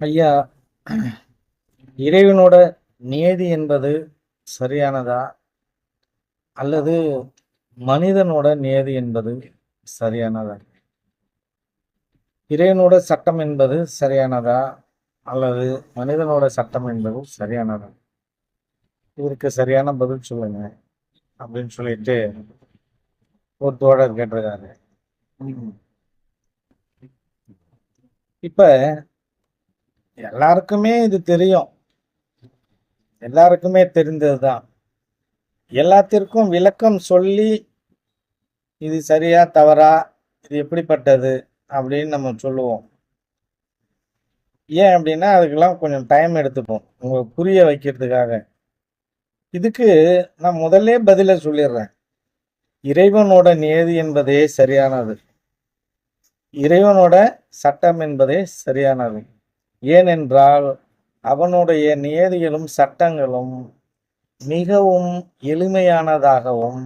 ஐயா இறைவனோட நியதி என்பது சரியானதா? அல்லது மனிதனோட நியதி என்பது சரியானதா? இறைவனோட சட்டம் என்பது சரியானதா? அல்லது மனிதனோட சட்டம் என்பது சரியானதா? இதற்கு சரியான பதில் சொல்லுங்க அப்படின்னு சொல்லிட்டு ஒரு தோழர் கேட்டிருக்காரு. இப்ப எல்லாருக்குமே இது தெரியும். எல்லாருக்குமே தெரிந்ததுதான். எல்லாத்திற்கும் விளக்கம் சொல்லி இது சரியா தவறா இது எப்படிப்பட்டது அப்படின்னு நம்ம சொல்லுவோம். ஏன் அப்படின்னா அதுக்கெல்லாம் கொஞ்சம் டைம் எடுத்துப்போம். உங்களுக்கு புரிய வைக்கிறதுக்காக. இதுக்கு நான் முதல்ல பதில சொல்லிடுறேன். இறைவனோட நியதி என்பதே சரியானது. இறைவனோட சட்டம் என்பதே சரியானது. ஏனென்றால் அவனுடைய நியதிகளும் சட்டங்களும் மிகவும் எளிமையானதாகவும்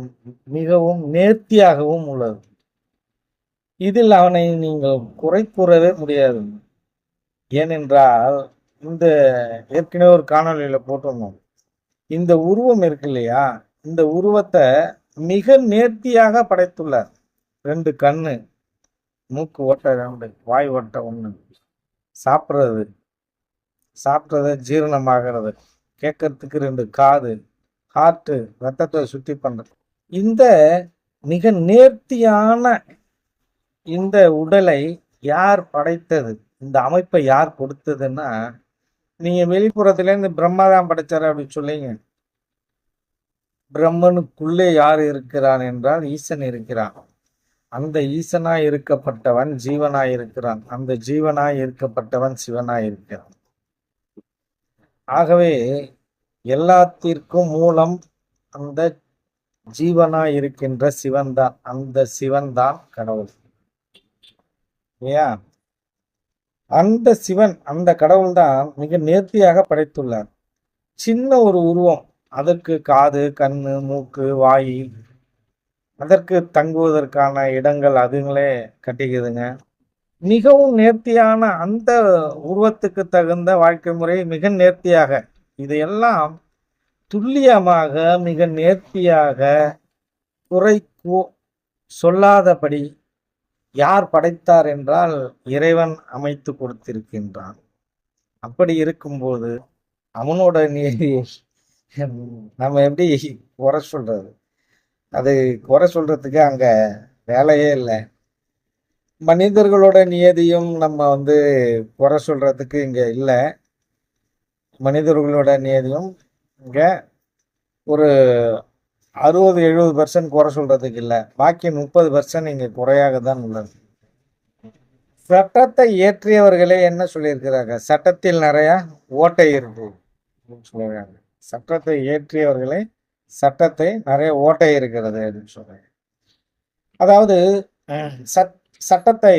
மிகவும் நேர்த்தியாகவும் உள்ளது. இதில் அவனை நீங்கள் குறை கூறவே முடியாது. ஏனென்றால் இந்த ஏற்கனவே ஒரு காணொலியில் போட்டிருந்தோம். இந்த உருவம் இருக்கு இல்லையா? இந்த உருவத்தை மிக நேர்த்தியாக படைத்துள்ளார். ரெண்டு கண்ணு மூக்கு ஓட்ட ரெண்டு வாய் ஓட்ட ஒன்று சாப்பிட்றது. சாப்பிட்றத ஜீரணமாகிறது. கேட்கறதுக்கு ரெண்டு காது ஹார்ட்டு ரத்தத்தை சுத்தி பண்றது. இந்த மிக நேர்த்தியான இந்த உடலை யார் படைத்தது? இந்த அமைப்பை யார் கொடுத்ததுன்னா நீங்க வெளிப்புறத்துல இருந்து பிரம்மா தான் படைச்சாரு அப்படின்னு சொல்லிங்க. பிரம்மனுக்குள்ளே யார் இருக்கிறான் என்றால் ஈசன் இருக்கிறான். அந்த ஈசனாய் இருக்கப்பட்டவன் ஜீவனாய் இருக்கிறான். அந்த ஜீவனாய் இருக்கப்பட்டவன் சிவனாய் இருக்கிறான். ஆகவே எல்லாத்திற்கும் மூலம் அந்த ஜீவனாய் இருக்கின்ற சிவன் தான் அந்த சிவன் தான் கடவுள். இல்லையா? அந்த சிவன் அந்த கடவுள் தான் மிக நேர்த்தியாக படைத்துள்ளார். சின்ன ஒரு உருவம். அதற்கு காது கண்ணு மூக்கு வாய் அதற்கு தங்குவதற்கான இடங்கள் அதுங்களே கட்டிக்குதுங்க. மிகவும் நேர்த்தியான அந்த உருவத்துக்கு தகுந்த வாழ்க்கை முறை மிக நேர்த்தியாக இதையெல்லாம் துல்லியமாக மிக நேர்த்தியாக குறை சொல்லாதபடி யார் படைத்தார் என்றால் இறைவன் அமைத்து கொடுத்திருக்கின்றான். அப்படி இருக்கும்போது அவனோட நீதியை நம்ம எப்படி குறை சொல்றது? அது குறை சொல்றதுக்கு அங்க வேலையே இல்லை. மனிதர்களோட நியதியும் நம்ம வந்து குறை சொல்றதுக்கு இங்க இல்லை. மனிதர்களோட நியதியும் இங்க ஒரு அறுபது எழுபது பர்சன்ட் குறை சொல்றதுக்கு இல்லை. பாக்கி முப்பது பர்சன்ட் இங்க குறையாக தான் உள்ளது. சட்டத்தை இயற்றியவர்களே என்ன சொல்லியிருக்கிறாங்க சட்டத்தில் நிறையா ஓட்டை இருக்கு சொல்லுவாங்க சட்டத்தை இயற்றியவர்களே சட்டத்தை நிறைய ஓட்டை இருக்கிறது அப்படின்னு சொல்றாங்க. அதாவது சட் சட்டத்தை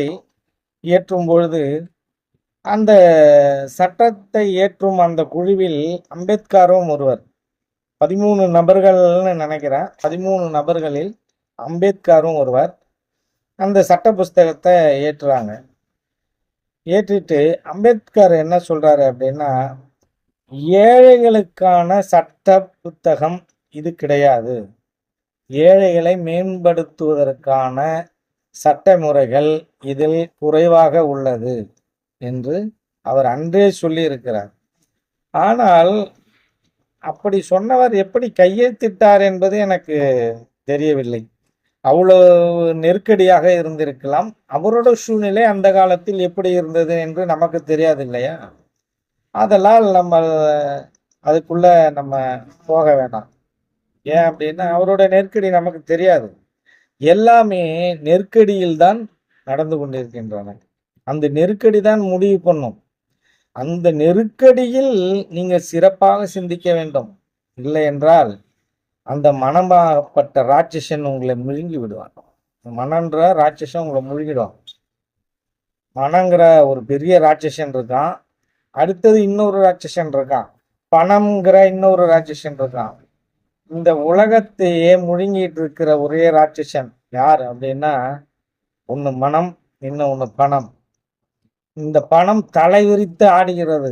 இயற்றும் பொழுது அந்த சட்டத்தை இயற்றும் அந்த குழுவில் அம்பேத்கரும் ஒருவர். பதிமூணு நபர்கள்னு நினைக்கிறேன். பதிமூணு நபர்களில் அம்பேத்கரும் ஒருவர் அந்த சட்ட புஸ்தகத்தை ஏற்றுறாங்க. ஏற்றிட்டு அம்பேத்கர் என்ன சொல்றாரு அப்படின்னா ஏழைகளுக்கான சட்ட புத்தகம் இது கிடையாது. ஏழைகளை மேம்படுத்துவதற்கான சட்ட முறைகள் இதில் குறைவாக உள்ளது என்று அவர் அன்றே சொல்லியிருக்கிறார். ஆனால் அப்படி சொன்னவர் எப்படி கையெழுத்திட்டார் என்பது எனக்கு தெரியவில்லை. அவ்வளவு நெருக்கடியாக இருந்திருக்கலாம். அவரோட சூழ்நிலை அந்த காலத்தில் எப்படி இருந்தது என்று நமக்கு தெரியாது இல்லையா அதெல்லாம் நம்ம அதுக்குள்ள நம்ம போக வேண்டாம் ஏன் அப்படின்னா அவரோட நெருக்கடி நமக்கு தெரியாது. எல்லாமே நெருக்கடியில் தான் நடந்து கொண்டிருக்கின்றன. அந்த நெருக்கடி தான் முடிவு பண்ணும். அந்த நெருக்கடியில் நீங்கள் சிறப்பாக சிந்திக்க வேண்டும். இல்லை என்றால் அந்த மனமாகப்பட்ட ராட்சசன் உங்களை முழுங்கி விடுவான். மனன்ற ராட்சசன் உங்களை முழுங்கிடுவான் மனங்கிற ஒரு பெரிய ராட்சசன் இருக்கான். அடுத்தது இன்னொரு ராட்சசன் இருக்கான். பணம்ங்கிற இன்னொரு ராட்சசன் இருக்கான். இந்த உலகத்தையே முழுங்கிட்டு இருக்கிற ஒரே ராட்சசன் யார் அப்படின்னா ஒன்று மனம் இன்னும் ஒன்று பணம். இந்த பணம் தலைவிரித்து ஆடுகிறது.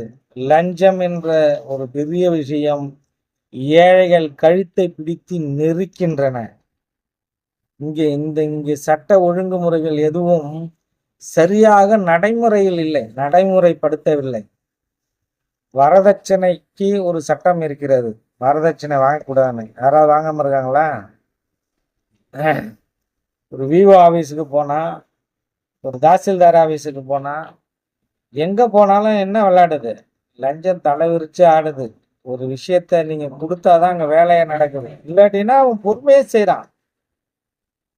லஞ்சம் என்ற ஒரு பெரிய விஷயம் ஏழைகள் கழுத்தை பிடித்து நெருக்கின்றன. இங்கே இந்த இங்கே சட்ட ஒழுங்குமுறைகள் எதுவும் சரியாக நடைமுறையில் இல்லை நடைமுறைப்படுத்தவில்லை. வரதட்சணைக்கு ஒரு சட்டம் இருக்கிறது. வரதட்சணை வாங்கக்கூடாதுன்னு. யாராவது வாங்காம இருக்காங்களா? ஒரு விவோ ஆஃபீஸுக்கு போனால் ஒரு தாசில்தார் ஆஃபீஸுக்கு போனால் எங்கே போனாலும் என்ன விளையாடுது? லஞ்சம் தலைவிரிச்சு ஆடுது. ஒரு விஷயத்த நீங்கள் கொடுத்தாதான் அங்கே வேலையை நடக்குது. இல்லாட்டினா அவன் பொறுமையே செய்கிறான்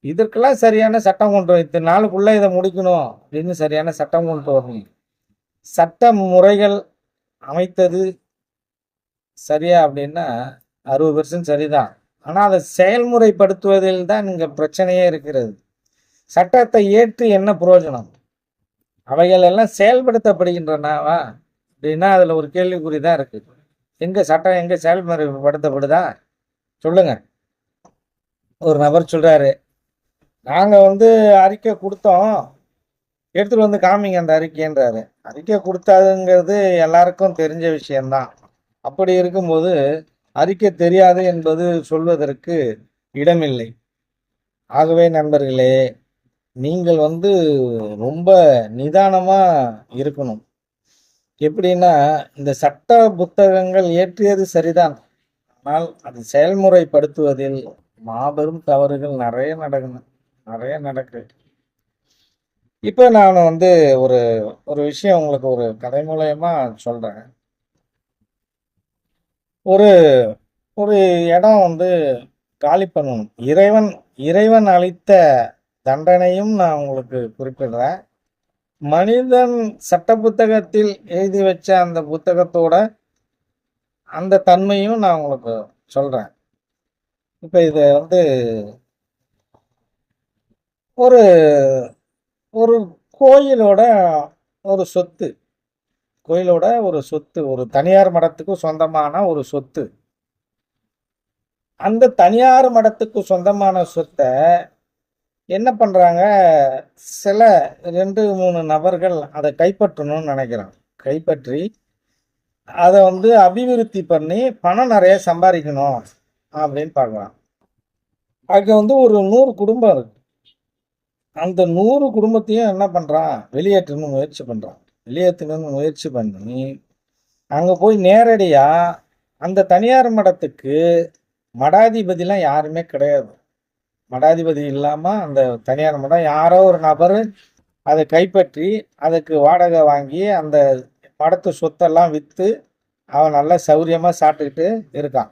இதற்கெல்லாம் சரியான சட்டம் கொண்டு வரும் இத்தனை நாளுக்குள்ளே இதை முடிக்கணும் அப்படின்னு சரியான சட்டம் கொண்டு வரணும். சட்ட முறைகள் அமைத்தது சரியா அப்படின்னா அறுபது பெர்சன்ட் சரிதான். ஆனால் அதை செயல்முறைப்படுத்துவதில் தான் இங்கே பிரச்சனையே இருக்கிறது. சட்டத்தை ஏற்று என்ன பிரயோஜனம் அவைகள் எல்லாம் செயல்படுத்தப்படுகின்றனவா அப்படின்னா அதில் ஒரு கேள்விக்குறி தான் இருக்குது எங்கே சட்டம் எங்கே செயல்முறைப்படுத்தப்படுதா? சொல்லுங்கள் ஒரு நபர் சொல்கிறாரு நாங்கள் வந்து அறிக்கை கொடுத்தோம். எடுத்துகிட்டு வந்து காமிங்க அந்த அறிக்கைன்றாரு. அறிக்கை கொடுத்தாதுங்கிறது எல்லாருக்கும் தெரிஞ்ச விஷயம்தான். அப்படி இருக்கும்போது அறிக்கை தெரியாது என்பது சொல்வதற்கு இடமில்லை. ஆகவே நண்பர்களே நீங்கள் வந்து ரொம்ப நிதானமாக இருக்கணும். எப்படின்னா இந்த சட்ட புத்தகங்கள் ஏற்றியது சரிதான். ஆனால் அது செயல்முறைப்படுத்துவதில் மாபெரும் தவறுகள் நிறைய நடக்கணும் நிறைய நடக்குது. இப்போ நான் வந்து ஒரு ஒரு விஷயம் உங்களுக்கு ஒரு கதை மூலயமா சொல்கிறேன் ஒரு ஒரு இடம் வந்து காலி பண்ணணும். இறைவன் இறைவன் அளித்த தண்டனையும் நான் உங்களுக்கு குறிப்பிடுறேன். மனிதன் சட்ட புத்தகத்தில் எழுதி வச்ச அந்த புத்தகத்தோட அந்த தன்மையும் நான் உங்களுக்கு சொல்கிறேன் இப்போ இதை வந்து ஒரு ஒரு கோயிலோட ஒரு சொத்து. கோயிலோட ஒரு சொத்து ஒரு தனியார் மடத்துக்கு சொந்தமான ஒரு சொத்து. அந்த தனியார் மடத்துக்கு சொந்தமான சொத்தை என்ன பண்ணுறாங்க சில ரெண்டு மூணு நபர்கள் அதை கைப்பற்றணும்னு நினைக்கிறாங்க. கைப்பற்றி அதை வந்து அபிவிருத்தி பண்ணி பணம் நிறைய சம்பாதிக்கணும் அப்படின்னு பார்க்குறான் அங்கே வந்து ஒரு நூறு குடும்பம் இருக்கு. அந்த நூறு குடும்பத்தையும் என்ன பண்ணுறான் வெளியேற்றணும்னு முயற்சி பண்ணுறான் வெளியேற்றணும்னு முயற்சி பண்ணி அங்கே போய் நேரடியாக அந்த தனியார் மடத்துக்கு மடாதிபதிலாம் யாருமே கிடையாது. மடாதிபதி இல்லாமல் அந்த தனியார் மடம் யாரோ ஒரு நபர் அதை கைப்பற்றி அதுக்கு வாடகை வாங்கி அந்த மடத்து சொத்தெல்லாம் விற்று அவன் நல்லா சௌரியமாக சாப்பிட்டுக்கிட்டு இருக்கான்.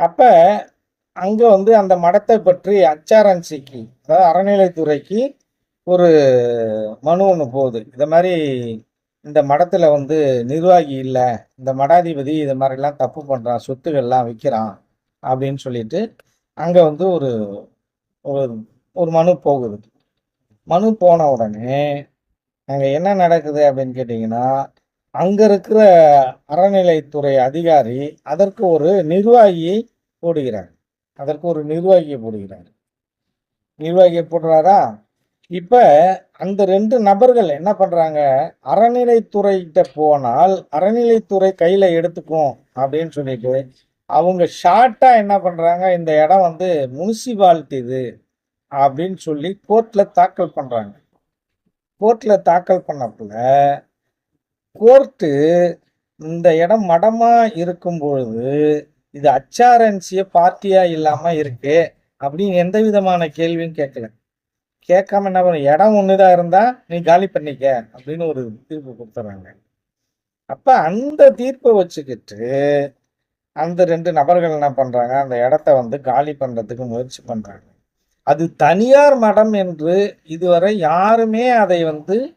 அப்போ அங்கே வந்து அந்த மடத்தை பற்றி அச்சாரன்சிக்கு அதாவது அறநிலைத்துறைக்கு ஒரு மனு ஒன்று போகுது. இதை மாதிரி இந்த மடத்தில் வந்து நிர்வாகி இல்லை இந்த மடாதிபதி இது மாதிரிலாம் தப்பு பண்ணுறான் சொத்துக்கள்லாம் விற்கிறான் அப்படின்னு சொல்லிட்டு அங்கே வந்து ஒரு ஒரு ஒரு மனு போகுது. மனு போன உடனே அங்கே என்ன நடக்குது அப்படின்னு கேட்டிங்கன்னா அங்கே இருக்கிற அறநிலைத்துறை அதிகாரி அதற்கு ஒரு நிர்வாகியை போடுகிறார். அதற்கு ஒரு நிர்வாகியை போடுகிறார். நிர்வாகியை போடுறாரா? இப்போ அந்த ரெண்டு நபர்கள் என்ன பண்ணுறாங்க அறநிலைத்துறைகிட்ட போனால் அறநிலைத்துறை கையில் எடுத்துக்கும் அப்படின்னு சொல்லிட்டு அவங்க ஷார்ட்டாக என்ன பண்ணுறாங்க இந்த இடம் வந்து முனிசிபாலிட்டி இது அப்படின்னு சொல்லி கோர்ட்டில் தாக்கல் பண்ணுறாங்க கோர்ட்டில் தாக்கல் பண்ணக்குள்ள கோர்ட்டு இந்த இடம் மடமாக இருக்கும் பொழுது இது அச்சாரன்சிய பார்ட்டியாக இல்லாமல் இருக்கு அப்படின்னு எந்த விதமான கேள்வியும் கேட்கல. கேட்காம என்ன பண்ண? இடம் ஒண்ணுதான் இருந்தா நீ காலி பண்ணிக்க அப்படின்னு ஒரு தீர்ப்பு கொடுத்துறாங்க. அப்ப அந்த தீர்ப்பை வச்சுக்கிட்டு அந்த ரெண்டு நபர்கள் என்ன பண்றாங்க? அந்த இடத்த வந்து காலி பண்றதுக்கு முயற்சி பண்றாங்க. அது தனியார் மடம் என்று இதுவரை யாருமே அதை வந்து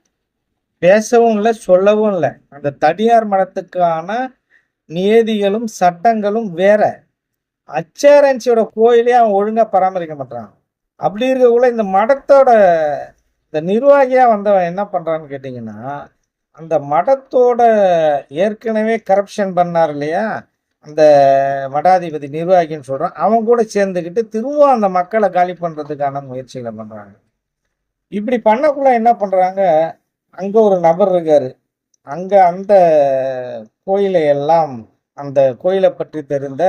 பேசவும் இல்லை சொல்லவும் இல்லை. அந்த தனியார் மடத்துக்கான நியதிகளும் சட்டங்களும் வேற. அச்சேரன்சியோட கோயிலே அவன் ஒழுங்கா பராமரிக்க மாட்டான் அப்படி இருக்கக்குள்ள இந்த மடத்தோட இந்த நிர்வாகியாக வந்தவன் என்ன பண்ணுறான்னு கேட்டிங்கன்னா அந்த மடத்தோட ஏற்கனவே கரப்ஷன் பண்ணார் இல்லையா? அந்த மடாதிபதி நிர்வாகின்னு சொல்கிறான் அவன் கூட சேர்ந்துக்கிட்டு திரும்பவும் அந்த மக்களை காலி பண்ணுறதுக்கான முயற்சிகளை பண்ணுறாங்க இப்படி பண்ணக்குள்ள என்ன பண்ணுறாங்க அங்கே ஒரு நபர் இருக்கார். அங்கே அந்த கோயிலை எல்லாம் அந்த கோயிலை பற்றி தெரிந்த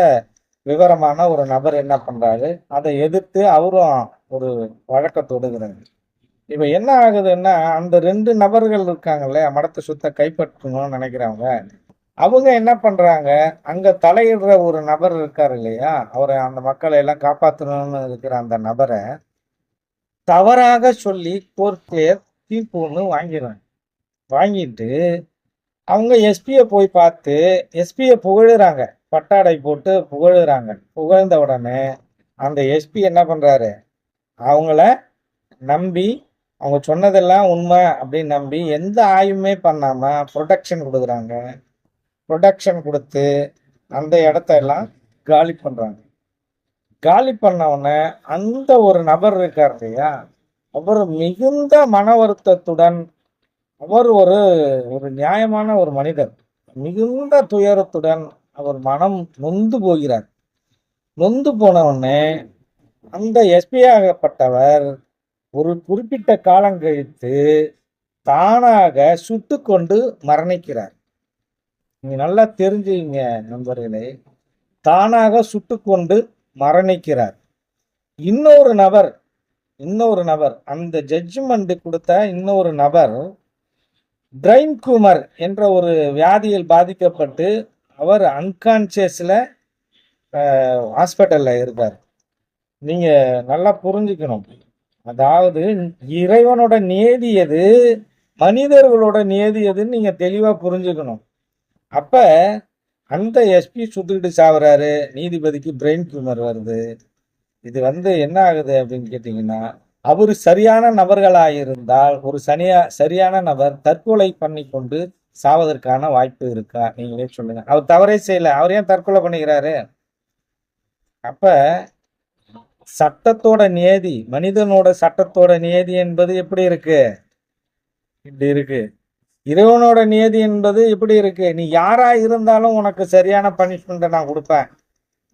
விவரமான ஒரு நபர் என்ன பண்றாரு? அதை எதிர்த்து அவரும் ஒரு வழக்க தொடுகிறாரு இப்ப என்ன ஆகுதுன்னா அந்த ரெண்டு நபர்கள் இருக்காங்கல்ல மடத்தை சுத்த கைப்பற்றணும்னு நினைக்கிறவங்க அவங்க என்ன பண்றாங்க? அங்க தலையிடுற ஒரு நபர் இருக்காரு இல்லையா? அவரை அந்த மக்களை எல்லாம் காப்பாற்றணும்னு இருக்கிற அந்த நபரை தவறாக சொல்லி கோர்ட்லேயே தீர்ப்பு ஒன்று வாங்கிடுறாங்க. வாங்கிட்டு அவங்க எஸ்பியை போய் பார்த்து எஸ்பியை புகழுறாங்க. பட்டாடை போட்டு புகழுறாங்க. புகழ்ந்த உடனே அந்த எஸ்பி என்ன பண்ணுறாரு அவங்கள நம்பி அவங்க சொன்னதெல்லாம் உண்மை அப்படின்னு நம்பி எந்த ஆய்வுமே பண்ணாமல் ப்ரொடக்ஷன் கொடுக்குறாங்க. ப்ரொடக்ஷன் கொடுத்து அந்த இடத்த எல்லாம் காலி பண்ணுறாங்க காலி பண்ணவுடனே அந்த ஒரு நபர் இருக்கார் இல்லையா? அவர் மிகுந்த மன வருத்தத்துடன் அவர் ஒரு ஒரு நியாயமான ஒரு மனிதர். மிகுந்த துயரத்துடன் அவர் மனம் நொந்து போகிறார். நொந்து போனவுடனே அந்த எஸ்பி ஆகப்பட்டவர் ஒரு குறிப்பிட்ட காலம் கழித்து தானாக சுட்டு கொண்டு மரணிக்கிறார். நீங்க நல்லா தெரிஞ்சுங்க நண்பர்களே. தானாக சுட்டு கொண்டு மரணிக்கிறார். இன்னொரு நபர் இன்னொரு நபர் அந்த ஜட்ஜ்மெண்ட் கொடுத்த இன்னொரு நபர் பிரைன் குமர் என்ற ஒரு வியாதியில் பாதிக்கப்பட்டு அவர் அன்கான்சியஸில் ஹாஸ்பிட்டலில் இருப்பார் நீங்கள் நல்லா புரிஞ்சுக்கணும். அதாவது இறைவனோட நியதி எது மனிதர்களோட நியதி எதுன்னு நீங்கள் தெளிவாக புரிஞ்சுக்கணும். அப்போ அந்த எஸ்பி சுட்டுக்கிட்டு சாவுறாரு. நீதிபதிக்கு பிரெயின் டியூமர் வருது. இது வந்து என்ன ஆகுது அப்படின்னு கேட்டிங்கன்னா அவர் சரியான நபர்களாக இருந்தால் ஒரு சனியா சரியான நபர் தற்கொலை பண்ணி கொண்டு சாவதற்கான வாய்ப்பு இருக்கா? நீங்களே சொல்லுங்க. அவர் தவறே செய்யல. அவர் ஏன் தற்கொலை பண்ணிக்கிறாரு? அப்ப சட்டத்தோட நியதி மனிதனோட சட்டத்தோட நியதி என்பது எப்படி இருக்கு? இப்படி இருக்கு. இறைவனோட நியதி என்பது எப்படி இருக்கு? நீ யாரா இருந்தாலும் உனக்கு சரியான பனிஷ்மெண்ட்டை நான் கொடுப்பேன்.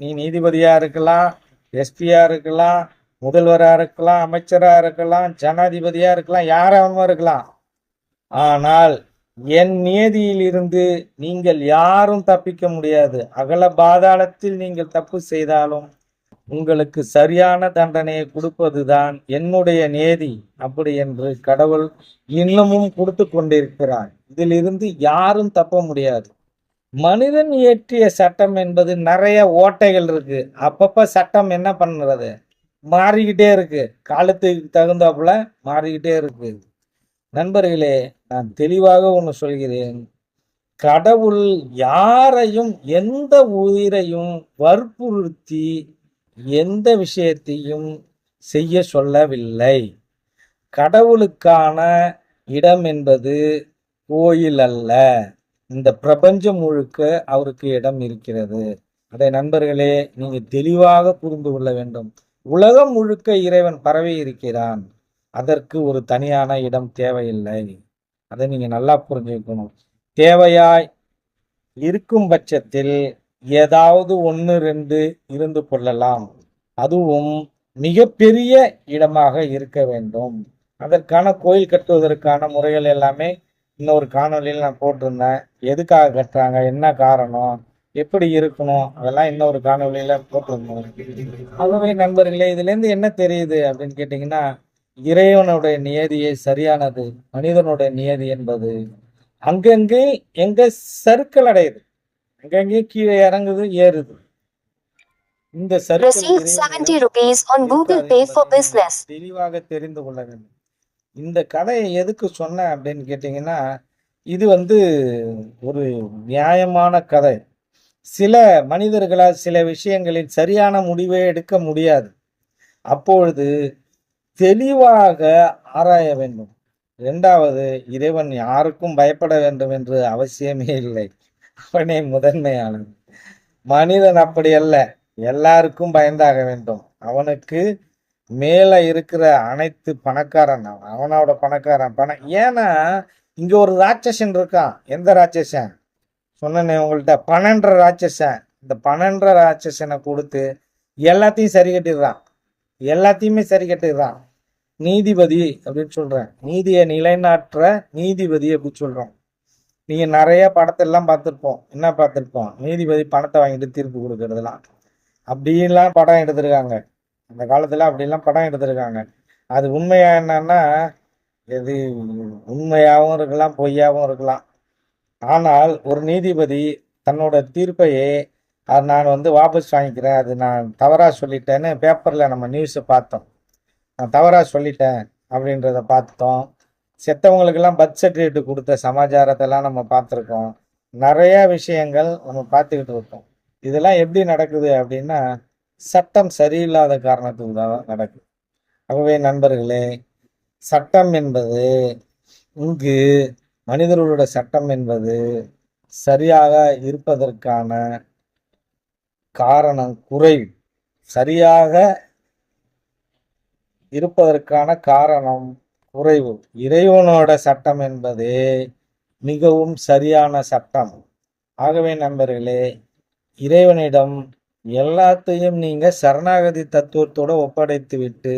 நீ நீதிபதியா இருக்கலாம் எஸ்பியா இருக்கலாம் முதல்வரா இருக்கலாம் அமைச்சரா இருக்கலாம் ஜனாதிபதியா இருக்கலாம் யாராவும் இருக்கலாம். ஆனால் என் நியதியிலிருந்து நீங்கள் யாரும் தப்பிக்க முடியாது. அகல பாதாளத்தில் நீங்கள் தப்பு செய்தாலும் உங்களுக்கு சரியான தண்டனையை கொடுப்பதுதான் என்னுடைய நியதி. அப்படி என்று கடவுள் இன்னமும் கொடுத்து கொண்டிருக்கிறார். இதிலிருந்து யாரும் தப்ப முடியாது. மனிதன் இயற்றிய சட்டம் என்பது நிறைய ஓட்டைகள் இருக்கு. அப்பப்ப சட்டம் என்ன பண்ணுறது? மாறிக்கிட்டே இருக்கு. காலத்துக்கு தகுந்தாப்புல மாறிக்கிட்டே இருக்கு. நண்பர்களே நான் தெளிவாக ஒன்று சொல்கிறேன். கடவுள் யாரையும் எந்த உயிரையும் வற்புறுத்தி எந்த விஷயத்தையும் செய்ய சொல்லவில்லை. கடவுளுக்கான இடம் என்பது கோயில் அல்ல. இந்த பிரபஞ்சம் முழுக்க அவருக்கு இடம் இருக்கிறது. அதை நண்பர்களே நீங்கள் தெளிவாக புரிந்து கொள்ள வேண்டும். உலகம் முழுக்க இறைவன் பரவி இருக்கிறான். அதற்கு ஒரு தனியான இடம் தேவையில்லை. அதை நீங்க நல்லா புரிஞ்சுக்கணும். தேவையாய் இருக்கும் பட்சத்தில் ஏதாவது ஒன்று ரெண்டு இருந்து கொள்ளலாம். அதுவும் மிகப்பெரிய இடமாக இருக்க வேண்டும். அதற்கான கோயில் கட்டுவதற்கான முறைகள் எல்லாமே இன்னொரு காணொலியில் நான் போட்டிருந்தேன். எதுக்காக கட்டுறாங்க? என்ன காரணம்? எப்படி இருக்கணும்? அதெல்லாம் இன்னொரு காணொலியில் போட்டிருந்தோம். அதுவே நண்பர்களே இதுலேருந்து என்ன தெரியுது அப்படின்னு கேட்டிங்கன்னா இறைவனுடைய நியதியை சரியானது மனிதனுடைய நியதி என்பது அங்கங்கே எங்க சறுக்கல் அடையுது. அங்கங்கே கீழே இறங்குது ஏறுது. இந்த சறுக்கல் Received இறைவனிடம் 70 rupees on Google Pay for இருக்காது என்பதை business. தெளிவாக தெரிந்து கொள்ள வேண்டும். இந்த கதையை எதுக்கு சொன்னேன் அப்படின்னு கேட்டிங்கன்னா இது வந்து ஒரு நியாயமான கதை. சில மனிதர்களால் சில விஷயங்களில் சரியான முடிவை எடுக்க முடியாது. அப்பொழுது தெளிவாக ஆராய வேண்டும். இரண்டாவது இறைவன் யாருக்கும் பயப்பட வேண்டும் என்று அவசியமே இல்லை. அவனே முதன்மையானது மனிதன் அப்படி அல்ல. எல்லாருக்கும் பயந்தாக வேண்டும். அவனுக்கு மேல இருக்கிற அனைத்து பணக்காரன் அவனோட பணக்காரன். பணம் ஏன்னா இங்க ஒரு ராட்சசன் இருக்கான். எந்த ராட்சசன்? சொன்னேனே உங்கள்கிட்ட பன்னெண்டு ராட்சசன். இந்த பன்னெண்டரை ராட்சசனை கொடுத்து எல்லாத்தையும் சரி கட்டிடுறான். எல்லாத்தையுமே சரி கட்டிடுறான். நீதிபதி அப்படின்னு சொல்றேன். நீதியை நிலைநாட்டுற நீதிபதி அப்படின்னு சொல்றோம். நீங்க நிறைய படத்தெல்லாம் பார்த்துருப்போம். என்ன பார்த்துருப்போம்? நீதிபதி பணத்தை வாங்கிட்டு தீர்ப்பு கொடுக்கறதுலாம். அப்படிலாம் படம் எடுத்திருக்காங்க. அந்த காலத்துல அப்படிலாம் படம் எடுத்திருக்காங்க. அது உண்மையா என்னன்னா இது உண்மையாகவும் இருக்கலாம் பொய்யாகவும் இருக்கலாம். ஆனால் ஒரு நீதிபதி தன்னோட தீர்ப்பையே அது நான் வந்து வாபஸ் வாங்கிக்கிறேன். அது நான் தவறாக சொல்லிட்டேன்னு பேப்பரில் நம்ம நியூஸை பார்த்தோம். நான் தவறாக சொல்லிட்டேன் அப்படின்றத பார்த்தோம். செத்தவங்களுக்கெல்லாம் பர்த் சர்டிஃபிகேட் கொடுத்த சமாச்சாரத்தெல்லாம் நம்ம பார்த்துருக்கோம். நிறையா விஷயங்கள் நம்ம பார்த்துக்கிட்டு இருக்கோம். இதெல்லாம் எப்படி நடக்குது அப்படின்னா சட்டம் சரியில்லாத காரணத்துக்கு தான் நடக்குது. ஆகவே நண்பர்களே சட்டம் என்பது இங்கு மனிதர்களோட சட்டம் என்பது சரியாக இருப்பதற்கான காரணம் குறைவு சரியாக இருப்பதற்கான காரணம் குறைவு. இறைவனோட சட்டம் என்பது மிகவும் சரியான சட்டம். ஆகவே நண்பர்களே இறைவனிடம் எல்லாத்தையும் நீங்க சரணாகதி தத்துவத்தோட ஒப்படைத்து விட்டு